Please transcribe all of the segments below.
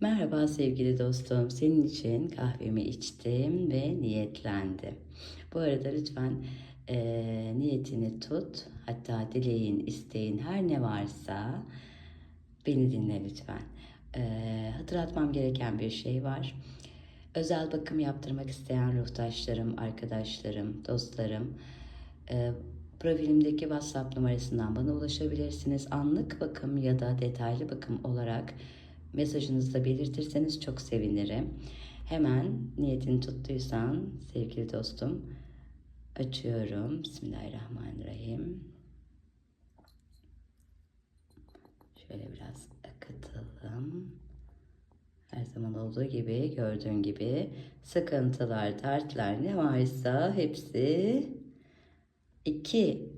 Merhaba sevgili dostum. Senin için kahvemi içtim ve niyetlendim. Bu arada lütfen eee, niyetini tut. Hatta dileğin, isteğin her ne varsa beni dinle lütfen. Eee, hatırlatmam gereken bir şey var. Özel bakım yaptırmak isteyen ruhtaşlarım, arkadaşlarım, dostlarım, eee, profilimdeki WhatsApp numarasından bana ulaşabilirsiniz. Anlık bakım ya da detaylı bakım olarak mesajınızda belirtirseniz çok sevinirim. Hemen niyetini tuttuysan sevgili dostum açıyorum. Bismillahirrahmanirrahim. Şöyle biraz akıtalım. Her zaman olduğu gibi gördüğün gibi sıkıntılar, dertler ne varsa hepsi iki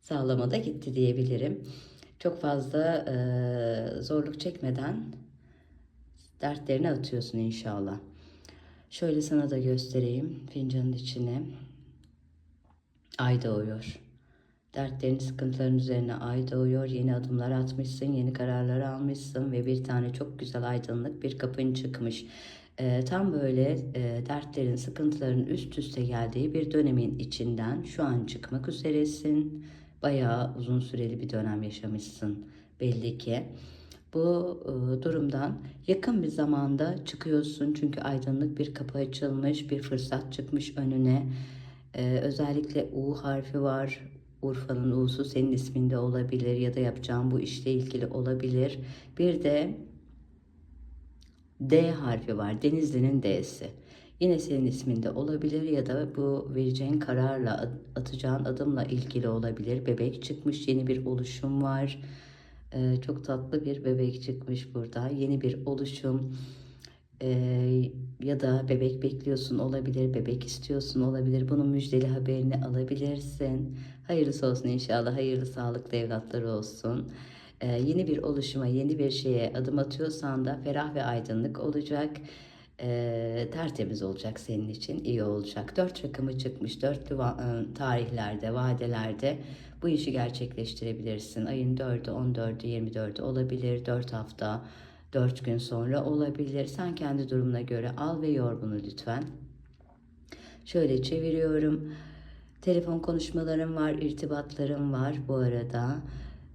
sağlamada gitti diyebilirim. Çok fazla eee, zorluk çekmeden dertlerini atıyorsun inşallah. Şöyle sana da göstereyim fincanın içine. Ay doğuyor. Dertlerin, sıkıntıların üzerine ay doğuyor. Yeni adımlar atmışsın, yeni kararlar almışsın ve bir tane çok güzel aydınlık bir kapın çıkmış. Ee, tam böyle e, dertlerin, sıkıntıların üst üste geldiği bir dönemin içinden şu an çıkmak üzeresin. Bayağı uzun süreli bir dönem yaşamışsın belli ki. Bu e, durumdan yakın bir zamanda çıkıyorsun çünkü aydınlık bir kapı açılmış, bir fırsat çıkmış önüne. Özellikle U harfi var. Urfa'nın U'su senin isminde olabilir ya da yapacağın bu işle ilgili olabilir. Bir de D harfi var. Denizli'nin D'si. Yine senin isminde olabilir ya da bu vereceğin kararla atacağın adımla ilgili olabilir. Bebek çıkmış, yeni bir oluşum var. Ee, çok tatlı bir bebek çıkmış burada. Yeni bir oluşum. Ee, ya da bebek bekliyorsun olabilir, bebek istiyorsun olabilir. Bunun müjdeli haberini alabilirsin. Hayırlısı olsun inşallah. Hayırlı sağlıklı evlatları olsun. Ee, yeni bir oluşuma, yeni bir şeye adım atıyorsan da ferah ve aydınlık olacak. Ee, tertemiz olacak senin için, iyi olacak. Dört rakamı çıkmış, dörtlü va- e, tarihlerde, vadelerde bu işi gerçekleştirebilirsin. Ayın 4'ü, 14'ü, 24'ü olabilir, 4 hafta, 4 gün sonra olabilir. Sen kendi durumuna göre al ve yor bunu lütfen. Şöyle çeviriyorum. Telefon konuşmalarım var, irtibatlarım var bu arada.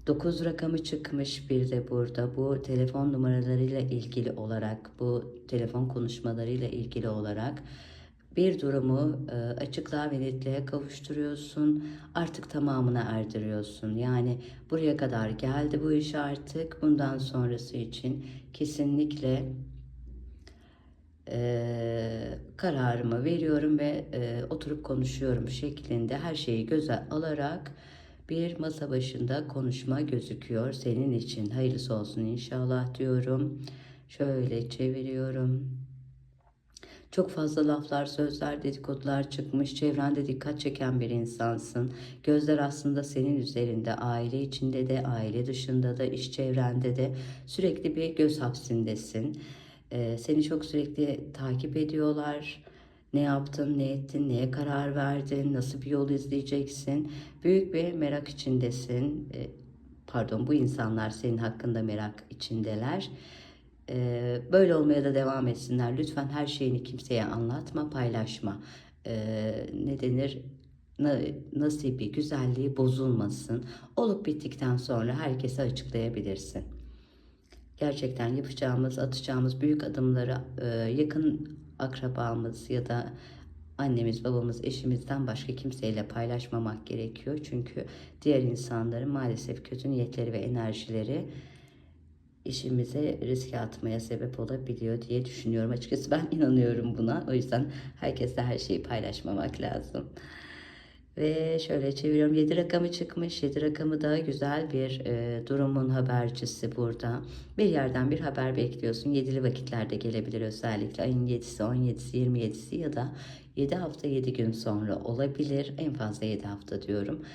9 rakamı çıkmış bir de burada. Bu telefon numaralarıyla ilgili olarak, bu telefon konuşmalarıyla ilgili olarak bir durumu e, açıklığa ve netliğe kavuşturuyorsun. Artık tamamına erdiriyorsun. Yani buraya kadar geldi bu iş artık. Bundan sonrası için kesinlikle e, kararımı veriyorum ve e, oturup konuşuyorum şeklinde her şeyi göze alarak bir masa başında konuşma gözüküyor senin için. Hayırlısı olsun inşallah diyorum. Şöyle çeviriyorum. Çok fazla laflar, sözler, dedikodular çıkmış. Çevrende dikkat çeken bir insansın. Gözler aslında senin üzerinde, aile içinde de, aile dışında da, iş çevrende de sürekli bir göz hapsindesin. Ee, seni çok sürekli takip ediyorlar. Ne yaptın, ne ettin, neye karar verdin, nasıl bir yol izleyeceksin? Büyük bir merak içindesin. Ee, pardon, bu insanlar senin hakkında merak içindeler. Ee, böyle olmaya da devam etsinler. Lütfen her şeyini kimseye anlatma, paylaşma. Ee, ne denir? Na- Nasibi, güzelliği bozulmasın. Olup bittikten sonra herkese açıklayabilirsin. Gerçekten yapacağımız, atacağımız büyük adımları e, yakın akrabamız ya da annemiz, babamız, eşimizden başka kimseyle paylaşmamak gerekiyor. Çünkü diğer insanların maalesef kötü niyetleri ve enerjileri işimize riske atmaya sebep olabiliyor diye düşünüyorum. Açıkçası ben inanıyorum buna. O yüzden herkesle her şeyi paylaşmamak lazım. Ve şöyle çeviriyorum. 7 rakamı çıkmış. 7 rakamı da güzel bir e, durumun habercisi burada. Bir yerden bir haber bekliyorsun. Yedili vakitlerde gelebilir özellikle. Ayın 7'si, 17'si, 27'si ya da 7 hafta 7 gün sonra olabilir. En fazla 7 hafta diyorum.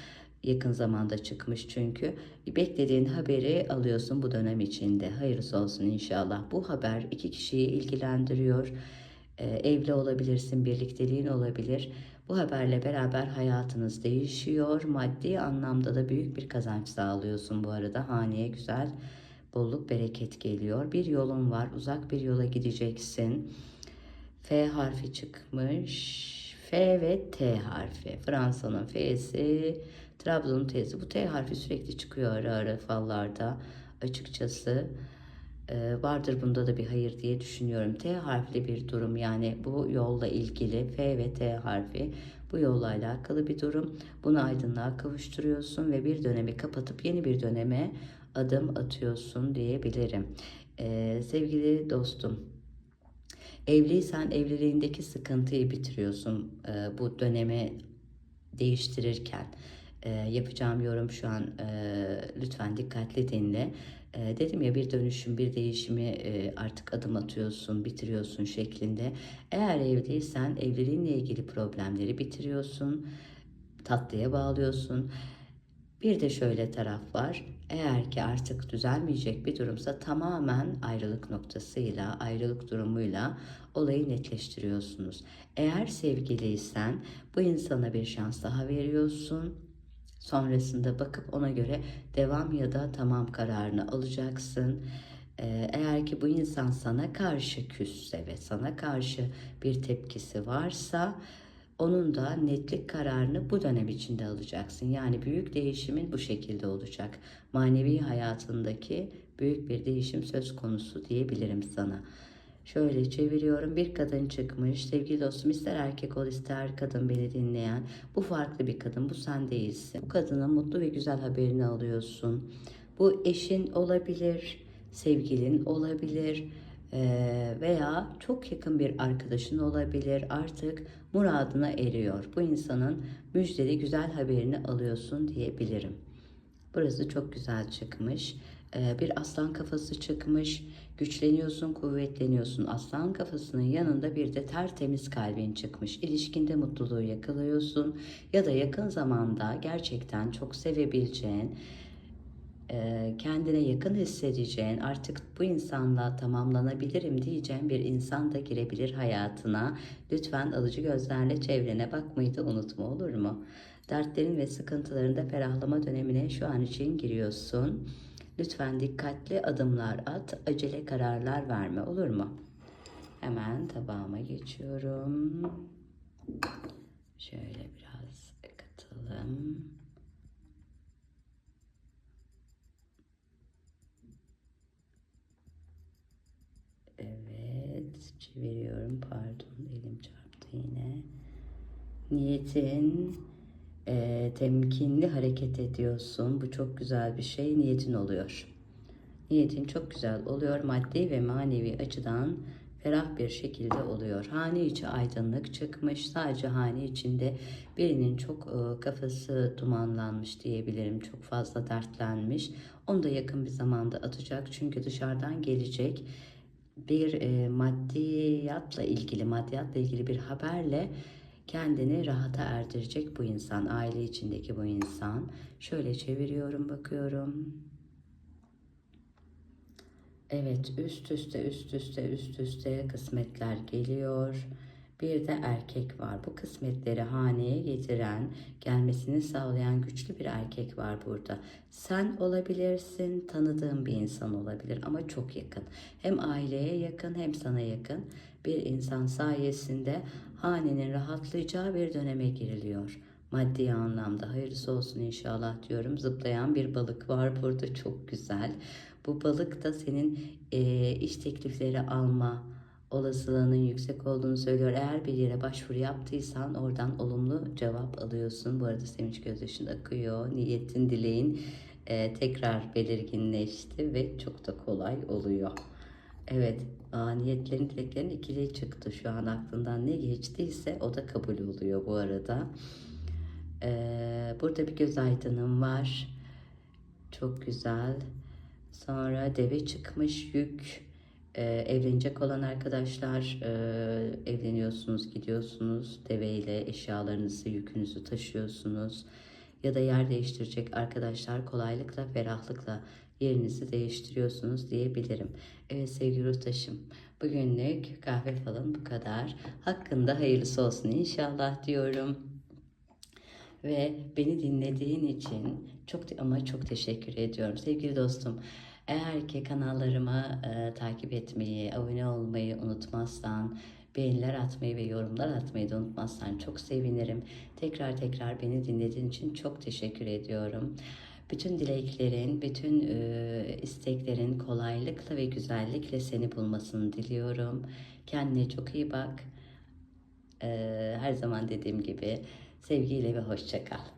Yakın zamanda çıkmış çünkü. Beklediğin haberi alıyorsun bu dönem içinde. Hayırlısı olsun inşallah. Bu haber iki kişiyi ilgilendiriyor. Ee, evli olabilirsin, birlikteliğin olabilir. Bu haberle beraber hayatınız değişiyor. Maddi anlamda da büyük bir kazanç sağlıyorsun bu arada. Haneye güzel bolluk bereket geliyor. Bir yolun var, uzak bir yola gideceksin. F harfi çıkmış. F ve T harfi. Fransa'nın F'si, Trabzon'un T'si. Bu T harfi sürekli çıkıyor ara ara fallarda. Açıkçası e, vardır bunda da bir hayır diye düşünüyorum. T harfli bir durum yani bu yolla ilgili F ve T harfi bu yolla alakalı bir durum. Bunu aydınlığa kavuşturuyorsun ve bir dönemi kapatıp yeni bir döneme adım atıyorsun diyebilirim. E, sevgili dostum Evliysen evliliğindeki sıkıntıyı bitiriyorsun e, bu dönemi değiştirirken. E, yapacağım yorum şu an e, lütfen dikkatli dinle. E, dedim ya bir dönüşüm, bir değişimi e, artık adım atıyorsun, bitiriyorsun şeklinde. Eğer evliysen evliliğinle ilgili problemleri bitiriyorsun, tatlıya bağlıyorsun. Bir de şöyle taraf var. Eğer ki artık düzelmeyecek bir durumsa tamamen ayrılık noktasıyla, ayrılık durumuyla olayı netleştiriyorsunuz. Eğer sevgiliysen bu insana bir şans daha veriyorsun. Sonrasında bakıp ona göre devam ya da tamam kararını alacaksın. Ee, eğer ki bu insan sana karşı küsse ve sana karşı bir tepkisi varsa onun da netlik kararını bu dönem içinde alacaksın. Yani büyük değişimin bu şekilde olacak. Manevi hayatındaki büyük bir değişim söz konusu diyebilirim sana. Şöyle çeviriyorum. Bir kadın çıkmış. Sevgili dostum ister erkek ol ister kadın beni dinleyen. Bu farklı bir kadın. Bu sen değilsin. Bu kadının mutlu ve güzel haberini alıyorsun. Bu eşin olabilir, sevgilin olabilir ee, veya çok yakın bir arkadaşın olabilir artık muradına eriyor. Bu insanın müjdeli güzel haberini alıyorsun diyebilirim. Burası çok güzel çıkmış. Ee, bir aslan kafası çıkmış. Güçleniyorsun, kuvvetleniyorsun. Aslan kafasının yanında bir de tertemiz kalbin çıkmış. İlişkinde mutluluğu yakalıyorsun ya da yakın zamanda gerçekten çok sevebileceğin e, kendine yakın hissedeceğin, artık bu insanla tamamlanabilirim diyeceğin bir insan da girebilir hayatına. Lütfen alıcı gözlerle çevrene bakmayı da unutma olur mu? Dertlerin ve sıkıntılarında ferahlama dönemine şu an için giriyorsun. Lütfen dikkatli adımlar at, acele kararlar verme olur mu? Hemen tabağıma geçiyorum. Şöyle biraz katalım. Evet, çeviriyorum. Pardon, elim çarptı yine. Niyetin e, temkinli hareket ediyorsun. Bu çok güzel bir şey. Niyetin oluyor. Niyetin çok güzel oluyor. Maddi ve manevi açıdan ferah bir şekilde oluyor. Hane içi aydınlık çıkmış. Sadece hane içinde birinin çok e, kafası dumanlanmış diyebilirim. Çok fazla dertlenmiş. Onu da yakın bir zamanda atacak. Çünkü dışarıdan gelecek bir e, maddiyatla ilgili, maddiyatla ilgili bir haberle kendini rahata erdirecek bu insan, aile içindeki bu insan. Şöyle çeviriyorum, bakıyorum. Evet, üst üste, üst üste, üst üste kısmetler geliyor. Bir de erkek var. Bu kısmetleri haneye getiren, gelmesini sağlayan güçlü bir erkek var burada. Sen olabilirsin, tanıdığın bir insan olabilir ama çok yakın. Hem aileye yakın hem sana yakın bir insan sayesinde hanenin rahatlayacağı bir döneme giriliyor. Maddi anlamda hayırlısı olsun inşallah diyorum. Zıplayan bir balık var burada çok güzel. Bu balık da senin e, iş teklifleri alma, olasılığının yüksek olduğunu söylüyor. Eğer bir yere başvuru yaptıysan oradan olumlu cevap alıyorsun. Bu arada sevinç gözyaşın akıyor. Niyetin, dileğin e, tekrar belirginleşti ve çok da kolay oluyor. Evet, aa, niyetlerin, dileklerin ikili çıktı. Şu an aklından ne geçtiyse o da kabul oluyor bu arada. Ee, burada bir göz aydınım var. Çok güzel. Sonra deve çıkmış yük. Ee, evlenecek olan arkadaşlar e, evleniyorsunuz, gidiyorsunuz. Deveyle eşyalarınızı, yükünüzü taşıyorsunuz. Ya da yer değiştirecek arkadaşlar kolaylıkla, ferahlıkla yerinizi değiştiriyorsunuz diyebilirim. Evet sevgili Rutaş'ım bugünlük kahve falan bu kadar. Hakkında hayırlısı olsun inşallah diyorum. Ve beni dinlediğin için çok ama çok teşekkür ediyorum. Sevgili dostum Eğer ki kanallarıma e, takip etmeyi, abone olmayı unutmazsan, beğeniler atmayı ve yorumlar atmayı da unutmazsan çok sevinirim. Tekrar tekrar beni dinlediğin için çok teşekkür ediyorum. Bütün dileklerin, bütün e, isteklerin kolaylıkla ve güzellikle seni bulmasını diliyorum. Kendine çok iyi bak. E, her zaman dediğim gibi sevgiyle ve hoşça kal.